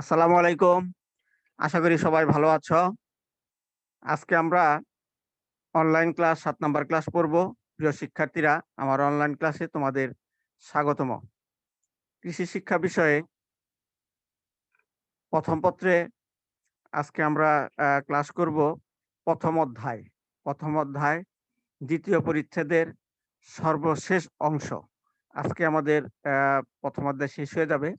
আসসালামু আলাইকুম। আশা করি সবাই ভালো আছো। আজকে আমরা অনলাইন ক্লাস সাত নাম্বার ক্লাস পড়ব। প্রিয় শিক্ষার্থীরা, আমার অনলাইন ক্লাসে তোমাদের স্বাগতম। কৃষি শিক্ষা বিষয়ে প্রথম পত্রে আজকে আমরা ক্লাস করব প্রথম অধ্যায়। প্রথম অধ্যায়, দ্বিতীয় পরিচ্ছেদের সর্বশেষ অংশ। আজকে আমাদের প্রথম অধ্যায় শেষ হয়ে যাবে।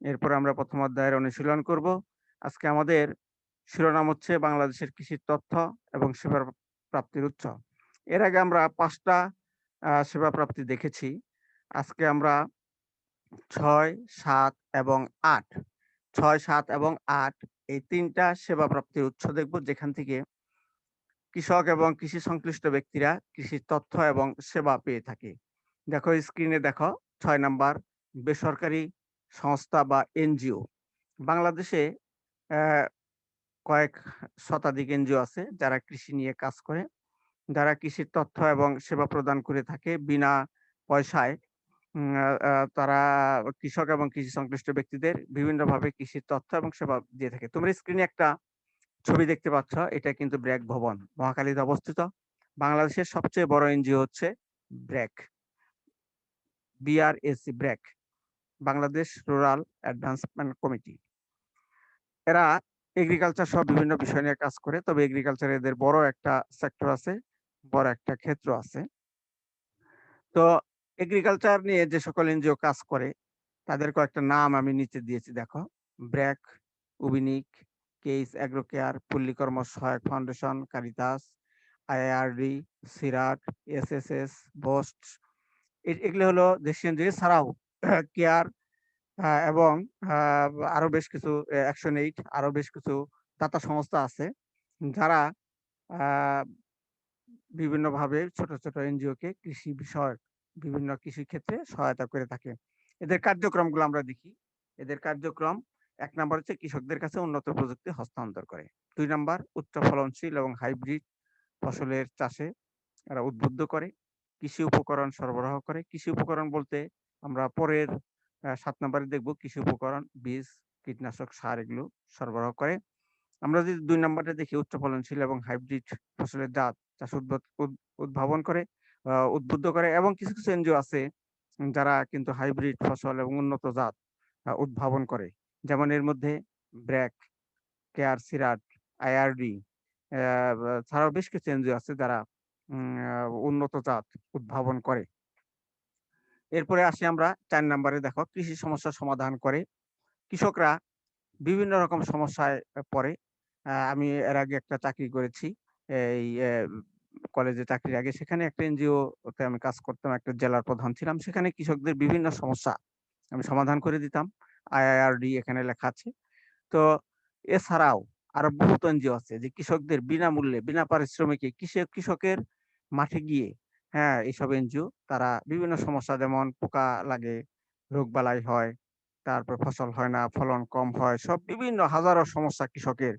এরপর আমরা প্রথম অধ্যায়ের অনুশীলন করব। আজকে আমাদের শিরোনাম হচ্ছে বাংলাদেশের কৃষির তথ্য এবং সেবা প্রাপ্তির উৎস। এর আগে আমরা পাঁচটা সেবা প্রাপ্তি দেখেছি। আজকে আমরা ছয়, সাত এবং আট। ছয়, সাত এবং আট এই তিনটা সেবা প্রাপ্তির উৎস দেখব, যেখান থেকে কৃষক এবং কৃষি সংশ্লিষ্ট ব্যক্তিরা কৃষির তথ্য এবং সেবা পেয়ে থাকে। দেখো, স্ক্রিনে দেখো, ছয় নাম্বার, বেসরকারি সংস্থা বা এনজিও। বাংলাদেশে কয়েক শতাধিক এনজিও আছে যারা কৃষি নিয়ে কাজ করে। যারা কৃষির তথ্য এবং সেবা প্রদান করে থাকে বিনা পয়সায়। তারা কৃষক এবং কৃষি সংশ্লিষ্ট ব্যক্তিদের বিভিন্নভাবে কৃষির তথ্য এবং সেবা দিয়ে থাকে। তোমরা স্ক্রিনে একটা ছবি দেখতে পাচ্ছ, এটা কিন্তু ব্র্যাক ভবন, মহাখালীতে অবস্থিত। বাংলাদেশের সবচেয়ে বড় এনজিও হচ্ছে BRAC BRAC BRAC. Bangladesh rural advancement committee. এরা এগ্রিকালচার সব বিভিন্ন বিষয় নিয়ে কাজ করে, তবে এগ্রিকালচার এদের বড় একটা সেক্টর আছে, বড় একটা ক্ষেত্র আছে। তো এগ্রিকালচার নিয়ে যে সকল এনজিও কাজ করে, তাদের কয়েকটা নাম আমি নিচে দিয়েছি, দেখো। BRAC উবিনিক case agro care Palli Karma Sahayak foundation, Caritas, IRD, সিরাট, SSS, বোস্ট এগুলো হলো দেশীয় এনজিও ছাড়াও কেয়ার এবং আরও বেশ কিছু অ্যাকশন এইট আরও বেশ কিছু দাতা সংস্থা আছে, যারা বিভিন্নভাবে ছোট ছোট এনজিও কে কৃষি বিষয়ক বিভিন্ন কৃষি ক্ষেত্রে সহায়তা করে থাকে। এদের কার্যক্রমগুলো আমরা দেখি। এদের কার্যক্রম, এক নাম্বার হচ্ছে কৃষকদের কাছে উন্নত প্রযুক্তি হস্তান্তর করে। দুই নাম্বার, উচ্চ ফলনশীল এবং হাইব্রিড ফসলের চাষে এরা উদ্বুদ্ধ করে। কৃষি উপকরণ সরবরাহ করে। কৃষি উপকরণ বলতে আমরা পরের সাত নম্বরে দেখব কৃষি উপকরণ, বীজ, কীটনাশক, সার এগুলো সরবরাহ করে। আমরা যদি দুই নম্বরে দেখি উচ্চ ফলনশীল এবং হাইব্রিড ফসলের জাত, চাষ উদ্ভব- উদ- উদ্ভাবন করে উদ্বুদ্ধ করে এবং কিছু কিছু এনজিও আছে যারা কিন্তু হাইব্রিড ফসল এবং উন্নত জাত উদ্ভাবন করে। যেমন এর মধ্যে ব্র্যাক, কেয়ার সিরাট, আইআরডি ছাড়াও বেশ কিছু এনজিও আছে যারা উন্নত জাত উদ্ভাবন করে। এরপরে আসি আমরা চার নম্বরে, দেখো কৃষি সমস্যার সমাধান করে। কৃষকরা বিভিন্ন রকম সমস্যায় পড়ে। আমি এর আগে একটা চাকরি করেছি, এই কলেজে চাকরির আগে। সেখানে একটা এনজিও তে আমি কাজ করতাম, একটা জেলার প্রধান ছিলাম। সেখানে কৃষকদের বিভিন্ন সমস্যা আমি সমাধান করে দিতাম। আইআইআরডি এখানে লেখা আছে। তো এছাড়াও আরও বহুত এনজিও আছে যে কৃষকদের বিনামূল্যে, বিনা পারিশ্রমিকে কৃষক, কৃষকের মাঠে গিয়ে হ্যাঁ এইসব এনজিও। তারা বিভিন্ন সমস্যা যেমন পোকা লাগে রোগবালাই হয়, তারপর ফসল হয় না, ফলন কম হয়, সব বিভিন্ন হাজারো সমস্যা কৃষকের।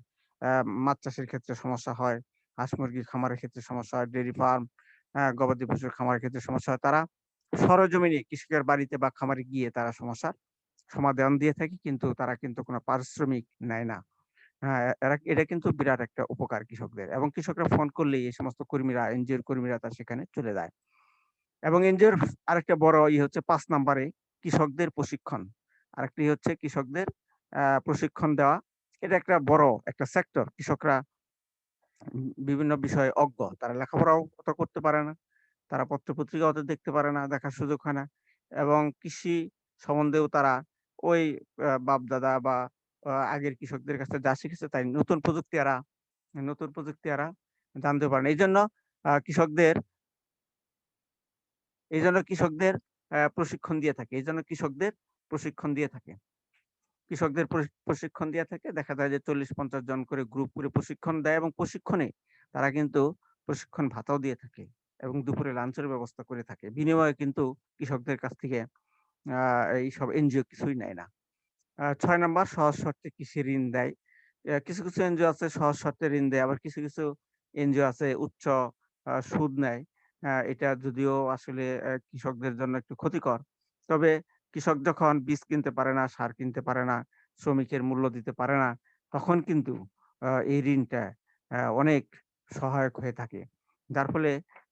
মাছ চাষের ক্ষেত্রে সমস্যা হয়, হাঁস মুরগির খামারের ক্ষেত্রে সমস্যা হয় ডেয়ারি ফার্ম গবাদি পশুর খামারের ক্ষেত্রে সমস্যা হয়। তারা সরজমিনে কৃষকের বাড়িতে বা খামারে গিয়ে তারা সমস্যার সমাধান দিয়ে থাকে, কিন্তু তারা কিন্তু কোনো পারিশ্রমিক নেয় না। হ্যাঁ এরা এটা কিন্তু বিরাট একটা উপকার কৃষকদের এবং কৃষকরা ফোন করলেই এই সমস্ত কর্মীরা এনজিওর কর্মীরা তার সেখানে চলে যায় এবং এনজিওর আরেকটা বড় ই হচ্ছে পাঁচ নাম্বারে কৃষকদের প্রশিক্ষণ, আরেকটি হচ্ছে কৃষকদের প্রশিক্ষণ দেওয়া। এটা একটা বড় একটা সেক্টর কৃষকরা বিভিন্ন বিষয়ে অজ্ঞ, তারা লেখাপড়াও অত করতে পারে না, তারা পত্র পত্রিকা অত দেখতে পারে না, দেখার সুযোগ হয় না এবং কৃষি সম্বন্ধেও তারা ওই বাপ দাদা বা আগের কৃষকদের কাছে যা শিখেছে তাই নতুন প্রযুক্তি এরা, নতুন প্রযুক্তি এরা জানতে পারে না এই জন্য কৃষকদের এই জন্য কৃষকদের প্রশিক্ষণ দিয়ে থাকে। এই জন্য কৃষকদের প্রশিক্ষণ দিয়ে থাকে। কৃষকদের প্রশিক্ষণ দিয়ে থাকে। দেখা যায় যে চল্লিশ পঞ্চাশ জন করে গ্রুপ করে প্রশিক্ষণ দেয় এবং প্রশিক্ষণে তারা কিন্তু প্রশিক্ষণ ভাতাও দিয়ে থাকে এবং দুপুরে লাঞ্চের ব্যবস্থা করে থাকে। বিনিময়ে কিন্তু কৃষকদের কাছ থেকে আহ এইসব এনজিও কিছুই নেয় না। ছয় নম্বর সহজ শর্তে কৃষি ঋণ দেয়। কিছু কিছু এনজিও আছে সহজ শর্তে ঋণ দেয়, আবার কিছু কিছু এনজিও আছে উচ্চ সুদ নেয়। এটা যদিও আসলে কৃষকদের জন্য একটু ক্ষতিকর। তবে কৃষক যখন বীজ কিনতে পারে না, সার কিনতে পারে না, শ্রমিকের মূল্য দিতে পারে না, তখন কিন্তু এই ঋণটা অনেক সহায়ক হয়ে থাকে। যার ফলে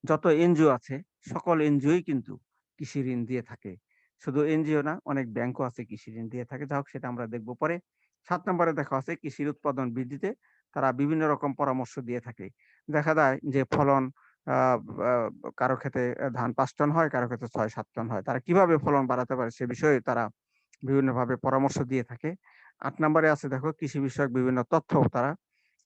যত এনজিও আছে, সকল এনজিওই কিন্তু কৃষি ঋণ দিয়ে থাকে। শুধু এনজিও না, অনেক ব্যাংকও আছে কৃষি ঋণ দিয়ে থাকে। যা হোক, সেটা আমরা দেখব পরে। সাত নম্বরে দেখা আছে কৃষির উৎপাদন বৃদ্ধিতে তারা বিভিন্ন রকম পরামর্শ দিয়ে থাকে। দেখা যায় যে ফলন কারও ক্ষেত্রে ধান পাঁচ টন হয়, কারও ক্ষেত্রে ছয়, সাত টন হয়। তারা কীভাবে ফলন বাড়াতে পারে সে বিষয়ে তারা বিভিন্নভাবে পরামর্শ দিয়ে থাকে। আট নম্বরে আছে দেখো, কৃষি বিষয়ক বিভিন্ন তথ্য তারা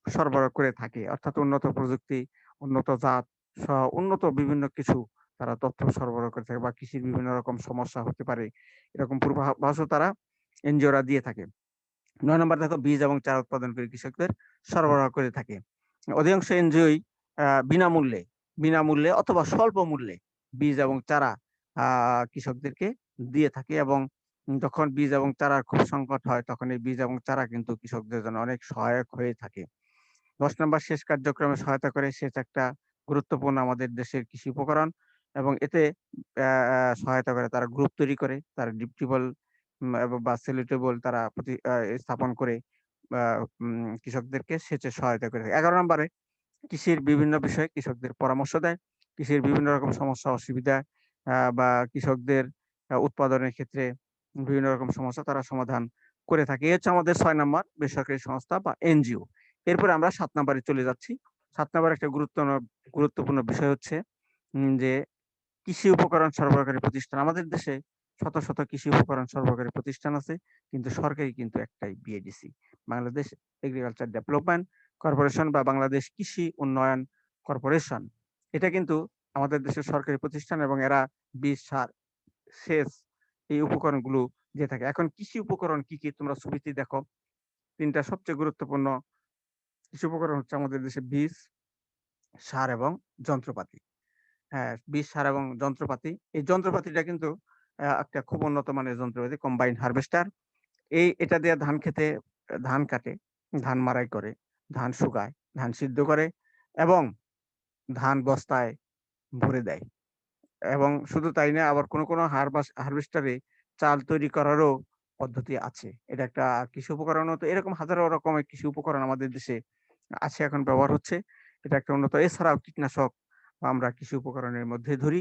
সরবরাহ করে থাকে। অর্থাৎ উন্নত প্রযুক্তি, উন্নত জাত সহ উন্নত বিভিন্ন কিছু তারা তথ্য সরবরাহ করে থাকে বা কৃষির বিভিন্ন রকম সমস্যা হতে পারে, এরকম পূর্বাভাসও তারা এনজিওরা দিয়ে থাকে। নয় নম্বর দেখো, বীজ এবং চারা উৎপাদন করে কৃষকদের সরবরাহ করে থাকে। অধিকাংশ এনজিওই বিনামূল্যে বিনামূল্যে অথবা স্বল্প মূল্যে বীজ এবং চারা কৃষকদেরকে দিয়ে থাকে এবং যখন বীজ এবং চারার খুব সংকট হয়, তখন এই বীজ এবং চারা কিন্তু কৃষকদের জন্য অনেক সহায়ক হয়ে থাকে। দশ নম্বর শেষ কার্যক্রমে সহায়তা করে সেচ একটা গুরুত্বপূর্ণ আমাদের দেশের কৃষি উপকরণ। এবং এতে সহায়তা করে, তারা গ্রুপ তৈরি করে, তারা ডিপটিবল বা সেলিটেবল তারা প্রতি স্থাপন করে কৃষকদেরকে সেচে সহায়তা করে এগারো নম্বরে, কৃষির বিভিন্ন বিষয়ে কৃষকদের পরামর্শ দেয়। কৃষির বিভিন্ন রকম সমস্যা, অসুবিধা বা কৃষকদের উৎপাদনের ক্ষেত্রে বিভিন্ন রকম সমস্যা তারা সমাধান করে থাকে। এই হচ্ছে আমাদের ছয় নম্বর বেসরকারি সংস্থা বা এনজিও। এরপরে আমরা সাত নম্বরে চলে যাচ্ছি। সাত নম্বর একটা গুরুত্ব গুরুত্বপূর্ণ বিষয় হচ্ছে যে কৃষি উপকরণ সরবরাহকারী প্রতিষ্ঠান। আমাদের দেশে শত শত কৃষি উপকরণ সরবরাহকারী প্রতিষ্ঠান আছে, কিন্তু সরকারি কিন্তু একটাই BADC Bangladesh agriculture development corporation বা বাংলাদেশ কৃষি উন্নয়ন কর্পোরেশন। এটা কিন্তু আমাদের দেশের সরকারি প্রতিষ্ঠান এবং এরা বীজ সার সেচ এই উপকরণগুলো দিয়ে থাকে। এখন কৃষি উপকরণ কি কি তোমরা ছবিতে দেখো? তিনটা সবচেয়ে গুরুত্বপূর্ণ কৃষি উপকরণ হচ্ছে আমাদের দেশে বীজ, সার এবং যন্ত্রপাতি। হ্যাঁ বীজ সার এবং যন্ত্রপাতি। এই যন্ত্রপাতিটা কিন্তু একটা খুব উন্নত মানের যন্ত্রপাতি কম্বাইন হারভেস্টার এই, এটা দিয়ে ধান খেতে, ধান কাটে, ধান মারাই করে, ধান শুকায়, ধান সিদ্ধ করে এবং ধান বস্তায় ভরে দেয়। এবং শুধু তাই না, আবার কোনো কোনো হারভেস্টারে চাল তৈরি করারও পদ্ধতি আছে। এটা একটা কৃষি উপকরণও তো এরকম হাজারো রকমের কৃষি উপকরণ আমাদের দেশে আছে, এখন ব্যবহার হচ্ছে। এটা একটা উন্নত। এছাড়াও কীটনাশক আমরা কৃষি উপকরণের মধ্যে ধরি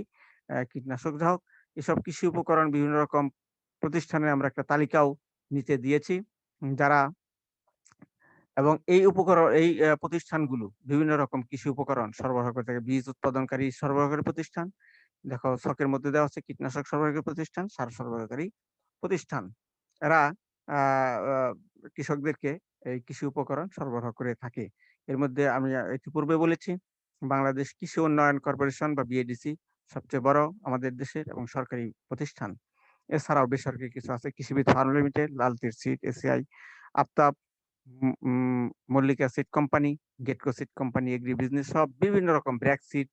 কীটনাশক যা হোক, এসব কৃষি উপকরণ বিভিন্ন রকম প্রতিষ্ঠানে আমরা একটা তালিকাও নিতে দিয়েছি। যারা এবং এই উপকরণ, এই প্রতিষ্ঠানগুলো বিভিন্ন রকম কৃষি উপকরণ সরবরাহ করে থাকে। বীজ উৎপাদনকারী সরবরাহকারী প্রতিষ্ঠান, দেখো ছকের মধ্যে দেওয়া আছে কীটনাশক সরবরাহকারী প্রতিষ্ঠান, সার সরবরাহকারী প্রতিষ্ঠান। এরা কৃষকদেরকে এই কৃষি উপকরণ সরবরাহ করে থাকে। এর মধ্যে আমি ইতিপূর্বে বলেছি বাংলাদেশ কৃষি উন্নয়ন কর্পোরেশন বা বিএডিসি সবচেয়ে বড় আমাদের দেশের এবং সরকারি প্রতিষ্ঠান। এছাড়াও বেসরকারি কিছু আছে, Krishibid farm limited Lal লালতির seed ACI Aftab Mallika seed company Getco seed company agri business সব বিভিন্ন রকম ব্র্যাক সিট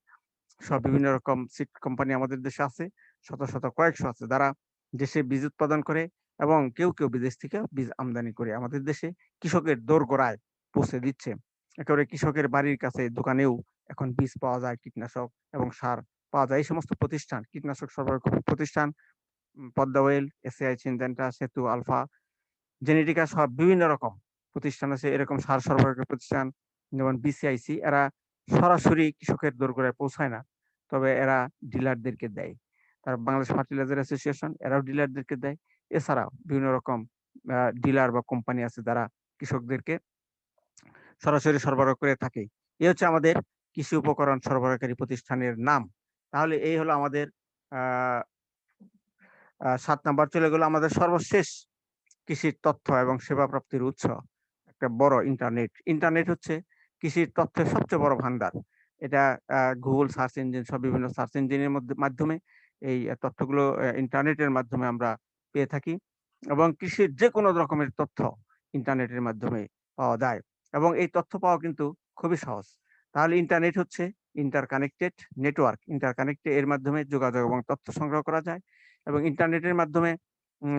সব বিভিন্ন রকম সিট কোম্পানি আমাদের দেশে আছে, শত শত কয়েকশো আছে যারা দেশে বীজ উৎপাদন করে এবং কেউ কেউ বিদেশ থেকে বীজ আমদানি করে আমাদের দেশে কৃষকের দোরগোড়ায় পৌঁছে দিচ্ছে। একেবারে কৃষকের বাড়ির কাছে, দোকানেও এখন বীজ পাওয়া যায় কীটনাশক এবং সার পাওয়া যায়। এই সমস্ত প্রতিষ্ঠান কীটনাশক সরবরাহ প্রতিষ্ঠান উম, Padma oil ACI Syngenta Setu alpha জেনেটিকা সব বিভিন্ন রকম প্রতিষ্ঠান আছে। এরকম সার সরবরাহ প্রতিষ্ঠান যেমন বিসিআইসি এরা সরাসরি কৃষকের দোরগোড়ায় পৌঁছায় না তবে এরা ডিলারদেরকে দেয়। তার বাংলাদেশ ফার্টিলাইজার অ্যাসোসিয়েশন এরাও ডিলারদেরকে দেয়। এছাড়াও বিভিন্ন রকম ডিলার বা কোম্পানি আছে যারা কৃষকদেরকে সরাসরি সরবরাহ করে থাকে। এ হচ্ছে আমাদের কৃষি উপকরণ সরবরাহকারী প্রতিষ্ঠানের নাম। তাহলে এই হলো আমাদের সাত নাম্বার চলে গেল আমাদের সর্বশেষ কৃষির তথ্য এবং সেবা প্রাপ্তির উৎস। একটা বড় ইন্টারনেট। ইন্টারনেট হচ্ছে কৃষির তথ্যের সবচেয়ে বড় ভান্ডার। এটা গুগল সার্চ ইঞ্জিন সব বিভিন্ন সার্চ ইঞ্জিনের মধ্যে, মাধ্যমে এই তথ্যগুলো ইন্টারনেটের মাধ্যমে আমরা পেয়ে থাকি এবং কৃষির যে কোনো রকমের তথ্য ইন্টারনেটের মাধ্যমে পাওয়া যায় এবং এই তথ্য পাওয়া কিন্তু খুবই সহজ। তাহলে ইন্টারনেট হচ্ছে ইন্টারকানেক্টেড নেটওয়ার্ক ইন্টারকানেক্টেড এর মাধ্যমে যোগাযোগ এবং তথ্য সংগ্রহ করা যায় এবং ইন্টারনেটের মাধ্যমে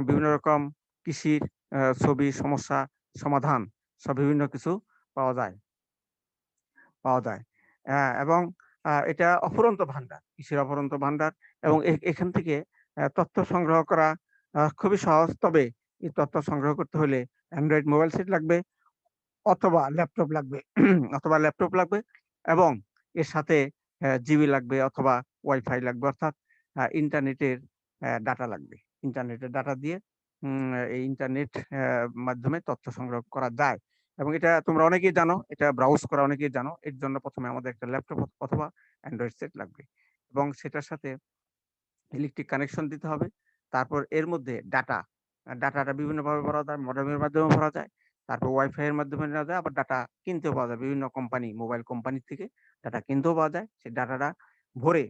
বিভিন্ন রকম কৃষির ছবি, সমস্যা, সমাধান সব বিভিন্ন কিছু পাওয়া যায়। পাওয়া যায়। এবং এটা অফুরন্ত ভান্ডার কৃষির অফুরন্ত ভান্ডার এবং এখান থেকে তথ্য সংগ্রহ করা খুবই সহজ। তবে এই তথ্য সংগ্রহ করতে হলে অ্যান্ড্রয়েড মোবাইল সেট লাগবে অথবা ল্যাপটপ লাগবে অথবা ল্যাপটপ লাগবে। এবং এর সাথে জিবি লাগবে অথবা ওয়াইফাই লাগবে, অর্থাৎ ইন্টারনেটের ডাটা লাগবে। ইন্টারনেটের ডাটা দিয়ে এই ইন্টারনেট মাধ্যমে তথ্য সংগ্রহ করা যায়। এবং এটা তোমরা অনেকেই জানো, এটা ব্রাউজ করা অনেকেই জানো, এর জন্য প্রথমে আমাদের একটা ল্যাপটপ অথবা অ্যান্ড্রয়েড সেট লাগবে। এবং সেটার সাথে ইলেকট্রিক কানেকশন দিতে হবে। তারপর এর মধ্যে ডাটা ডাটাটা বিভিন্নভাবে ভরা যায় মডেমের মাধ্যমে ভরা যায়। তারপর ওয়াইফাই এর মাধ্যমে নেওয়া যায়, আবার ডাটা কিনতেও পাওয়া যায়। বিভিন্ন কোম্পানি মোবাইল কোম্পানি থেকে ডাটা কিনতেও পাওয়া যায়। সেই ডাটাটা ভরে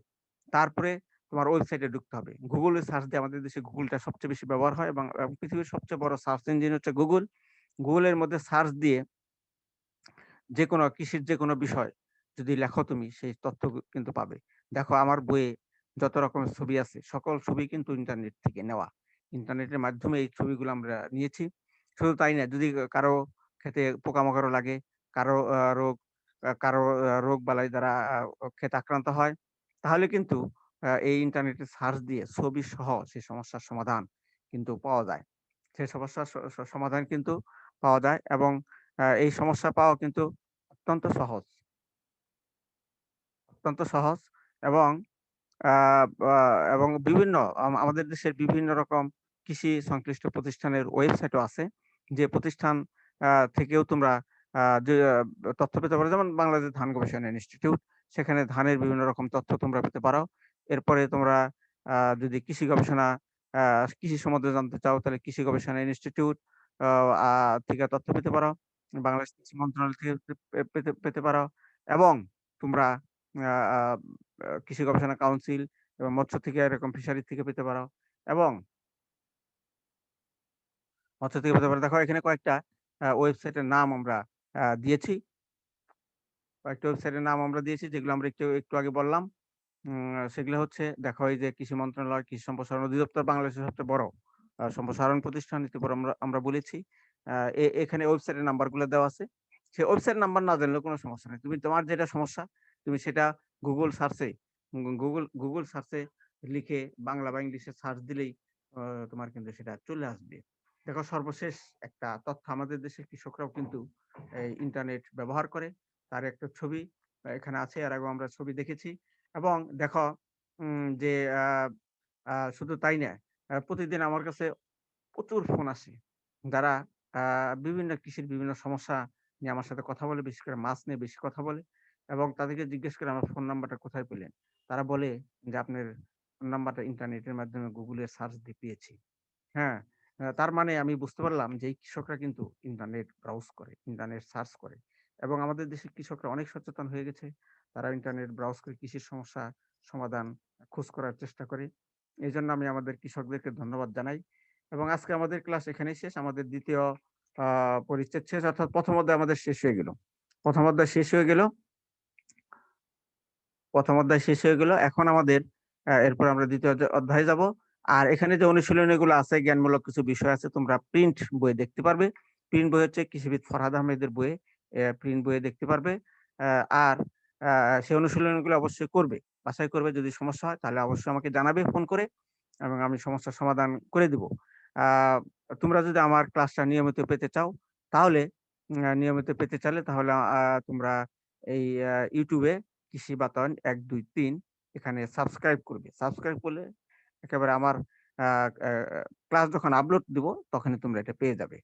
তারপরে তোমার ওয়েবসাইটে ঢুকতে হবে। গুগলে সার্চ দিয়ে আমাদের দেশে গুগলটা সবচেয়ে বেশি ব্যবহার হয় এবং পৃথিবীর সবচেয়ে বড় সার্চ ইঞ্জিন হচ্ছে গুগল গুগলের মধ্যে সার্চ দিয়ে যে কোনো কৃষির যে কোনো বিষয় যদি লেখো তুমি, সেই তথ্য কিন্তু পাবে। দেখো আমার বইয়ে যত রকমের ছবি আছে, সকল ছবি কিন্তু ইন্টারনেট থেকে নেওয়া। ইন্টারনেটের মাধ্যমে এই ছবিগুলো আমরা নিয়েছি। শুধু তাই না, যদি কারও খেতে পোকামাকড় লাগে, কারও রোগ কারও রোগ বালাই দ্বারা ক্ষেত আক্রান্ত হয়, তাহলে কিন্তু এই ইন্টারনেটে সার্চ দিয়ে ছবি সহ সেই সমস্যার সমাধান কিন্তু পাওয়া যায়। সেই সমস্যার সমাধান কিন্তু পাওয়া যায় এবং এই সমস্যা পাওয়া কিন্তু অত্যন্ত সহজ। অত্যন্ত সহজ এবং এবং বিভিন্ন আমাদের দেশের বিভিন্ন রকম কৃষি সংশ্লিষ্ট প্রতিষ্ঠানের ওয়েবসাইটও আছে। যে প্রতিষ্ঠান থেকেও তোমরা তথ্য পেতে পারো। যেমন বাংলাদেশ ধান গবেষণা ইনস্টিটিউট, সেখানে ধানের বিভিন্ন রকম তথ্য তোমরা পেতে পারো। এরপরে তোমরা যদি কৃষি গবেষণা কৃষি সম্বন্ধে জানতে চাও, তাহলে কৃষি গবেষণা ইনস্টিটিউট থেকে তথ্য পেতে পারো। বাংলাদেশ কৃষি মন্ত্রণালয় থেকে পেতে পেতে পারো। এবং তোমরা কৃষি গবেষণা কাউন্সিল এবং মৎস্য থেকে এরকম ফিশারি থেকে পেতে পারো। এবং মৎস্য থেকে পেতে পারো দেখো, এখানে কয়েকটা ওয়েবসাইটের নাম আমরা দিয়েছি। কয়েকটা ওয়েবসাইটের নাম আমরা দিয়েছি, যেগুলো আমরা একটু একটু আগে বললাম। সেগুলো হচ্ছে, দেখো, এই যে কৃষি মন্ত্রণালয়, কৃষি সম্প্রসারণ অধিদপ্তর বাংলাদেশের সবচেয়ে বড় সম্প্রসারণ প্রতিষ্ঠান ইতিপর আমরা আমরা বলেছি। এখানে ওয়েবসাইটের নাম্বারগুলো দেওয়া আছে। সে ওয়েবসাইট নাম্বার না জানলেও কোনো সমস্যা নেই। তুমি, তোমার যেটা সমস্যা, তুমি সেটা গুগল সার্চে গুগল গুগল সার্চে লিখে বাংলা বা ইংলিশে সার্চ দিলেই তোমার কিন্তু সেটা চলে আসবে। দেখো সর্বশেষ একটা তথ্য আমাদের দেশের কৃষকরাও কিন্তু ইন্টারনেট ব্যবহার করে। তার একটা ছবি এখানে আছে, এর আগেও আমরা ছবি দেখেছি। এবং দেখো যে শুধু তাই না প্রতিদিন আমার কাছে প্রচুর ফোন আসে। যারা বিভিন্ন কৃষির বিভিন্ন সমস্যা নিয়ে আমার সাথে কথা বলে, বিশেষ করে মাছ নিয়ে বেশি কথা বলে এবং তাদেরকে জিজ্ঞেস করে আমার ফোন নাম্বারটা কোথায় পেলেন? তারা বলে যে, আপনার ফোন নাম্বারটা ইন্টারনেটের মাধ্যমে গুগলে সার্চ দিয়ে পেয়েছি। হ্যাঁ? তার মানে আমি বুঝতে পারলাম যে কৃষকরা কিন্তু ইন্টারনেট ব্রাউজ করে, ইন্টারনেট সার্চ করে এবং আমাদের দেশের কৃষকরা অনেক সচেতন হয়ে গেছে। তারা ইন্টারনেট ব্রাউজ করে কৃষির সমস্যা সমাধান খোঁজ করার চেষ্টা করে। এই জন্য আমি আমাদের কৃষকদেরকে ধন্যবাদ জানাই এবং আজকে আমাদের ক্লাস এখানেই শেষ। আমাদের দ্বিতীয় পরিচ্ছেদ শেষ অর্থাৎ প্রথম অধ্যায় আমাদের শেষ হয়ে গেল। প্রথম অধ্যায় শেষ হয়ে গেল। প্রথম অধ্যায় শেষ হয়ে গেল। এখন আমাদের এরপর আমরা দ্বিতীয় অধ্যায়ে যাব। আর এখানে যে অনুশীলনী গুলো আছে জ্ঞানমূলক কিছু বিষয় আছে তোমরা প্রিন্ট বই দেখতে পারবে। প্রিন্ট বই হচ্ছে কৃষিবিদ ফরহাদ আহমেদের বইয়ে প্রিন্ট বইয়ে দেখতে পারবে। আর আহ, সেই অনুশীলনী গুলো অবশ্যই করবে। বাসায় করবে যদি সমস্যা হয় তাহলে অবশ্যই আমাকে জানাবে ফোন করে এবং আমি সমস্যার সমাধান করে দিব। তোমরা যদি আমার ক্লাসটা নিয়মিত পেতে চাও তাহলে নিয়মিত পেতে চাইলে তাহলে তোমরা এই ইউটিউবে কৃষি বাতায়ন এক দুই তিন এখানে সাবস্ক্রাইব করবে। সাবস্ক্রাইব করলে একেবারে আমার ক্লাস যখন আপলোড দিব, তখনই তোমরা এটা পেয়ে যাবে।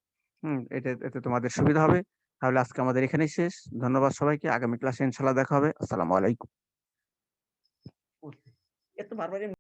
হুম, এটা, এতে তোমাদের সুবিধা হবে। তাহলে আজকে আমাদের এখানেই শেষ। ধন্যবাদ সবাইকে। আগামী ক্লাসে ইনশাল্লাহ দেখা হবে। আসসালামু আলাইকুম।